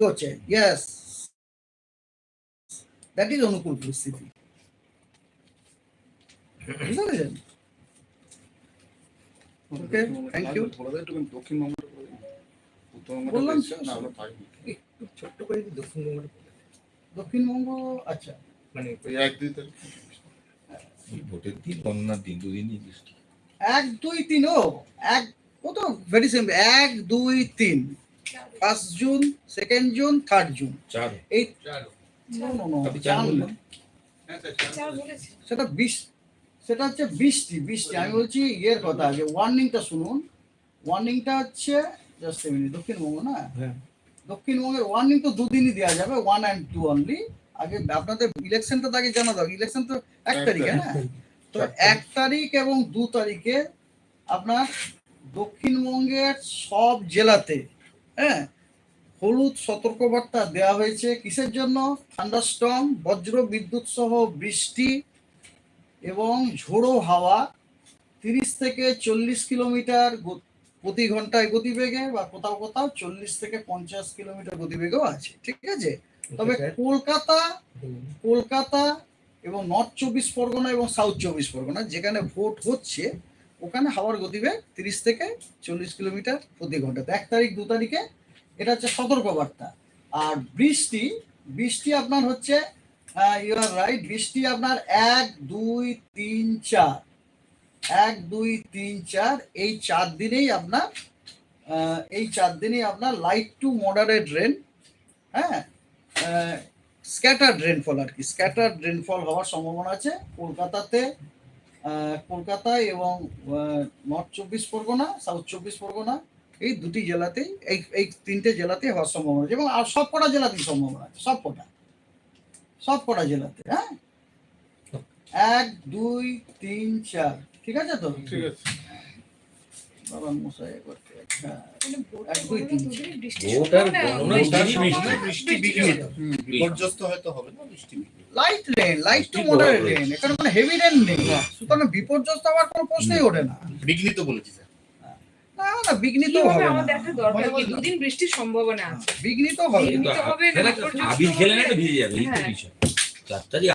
হচ্ছে yes that is অনুকূল পরিস্থিতি বুঝতে পেরেছেন ওকে থ্যাংক ইউ বললাম। একটু ছোট্ট করে দক্ষিণবঙ্গ আচ্ছা। মানে এক দুই তারিখ। ভোটের দিন দিন দুদিনই বৃষ্টি। এক দুই তিন ও এক ও তো ভেরি সিম্পল এক দুই তিন। First June second June third June এই? না। সেটা বিশ সেটা হচ্ছে বৃষ্টি বৃষ্টি। আমি বলছি ইয়ের কথা যে ওয়ার্নিংটা শুনুন। ওয়ার্নিংটা হচ্ছে জাস্ট মিনিট দক্ষিণবঙ্গ না? হ্যাঁ। দক্ষিণবঙ্গের ওয়ার্নিং তো দুদিনই দেওয়া যাবে ওয়ান অ্যান্ড টু অনলি আগে আপনাদের ইলেকশনটা তো আগে জানা দাও ইলেকশন তো এক তারিখে তারিখ। হ্যাঁ তো এক তারিখ এবং দু তারিখে আপনার দক্ষিণবঙ্গের সব জেলাতে হ্যাঁ? হলুদ সতর্কবার্তা দেওয়া হয়েছে কিসের জন্য? থান্ডারস্টর্ম বজ্র বিদ্যুৎ সহ বৃষ্টি এবং ঝোড়ো হাওয়া তিরিশ থেকে চল্লিশ কিলোমিটার প্রতি ঘন্টায় গতিবেগে বা কোথাও কোথাও চল্লিশ থেকে পঞ্চাশ কিলোমিটার গতিবেগেও আছে ঠিক আছে? তবে কলকাতা কলকাতা এবং নর্থ চব্বিশ পরগনা এবং সাউথ চব্বিশ পরগনা যেখানে ভোট হচ্ছে ওখানে হাওয়ার গতিবেগ তিরিশ থেকে চল্লিশ কিলোমিটার প্রতি ঘন্টাতে এক তারিখ, দু তারিখে এটা হচ্ছে সতর্কবার্তা। আর বৃষ্টি বৃষ্টি আপনার হচ্ছে ইউ আর রাইট বৃষ্টি আপনার এক, দুই, তিন, চার। এক, দুই, তিন, চার, এই চার দিনেই আপনার এই চার দিনেই আপনার লাইট টু মডারেট রেন হ্যাঁ স্ক্যাটার রেনফল আর কি। স্ক্যাটার রেনফল হওয়ার সম্ভাবনা আছে। কলকাতাতে কলকাতায় এবং নর্থ চব্বিশ পরগনা সাউথ চব্বিশ পরগনা, এই দুটি জেলাতেই, এই এই তিনটে জেলাতেই হওয়ার সম্ভাবনা আছে। এবং আর সব কটা জেলাতেই সম্ভাবনা আছে সব কটা সব কটা জেলাতে হ্যাঁ? এক, দুই, তিন, চার, ঠিক আছে তো? ঠিক আছে। বাবা মশাই একবার হ্যাঁ মানে এক, দুই, তিন। গণনা বৃষ্টি বৃষ্টি বিঘ্নিত হবে। বিপর্যস্ত হয়তো হবে না বৃষ্টি light rain light to moderate rain এখানে মানে হেভি রেন নেই। সুতরাং বিপর্যস্ত হওয়ার কোনো প্রশ্নই ওঠে না। বিঘ্নিত বলেছি স্যার। না না বিঘ্নিত হবে হবে আমাদের একটা দরকার মানে কি দুদিন বৃষ্টির সম্ভাবনা আছে। বিঘ্নিত হবে। বিঘ্নিত হবে না, আবির খেলে না ভিজে যাবে এই তো হ্যাঁ। বিষয়। চার তারিখ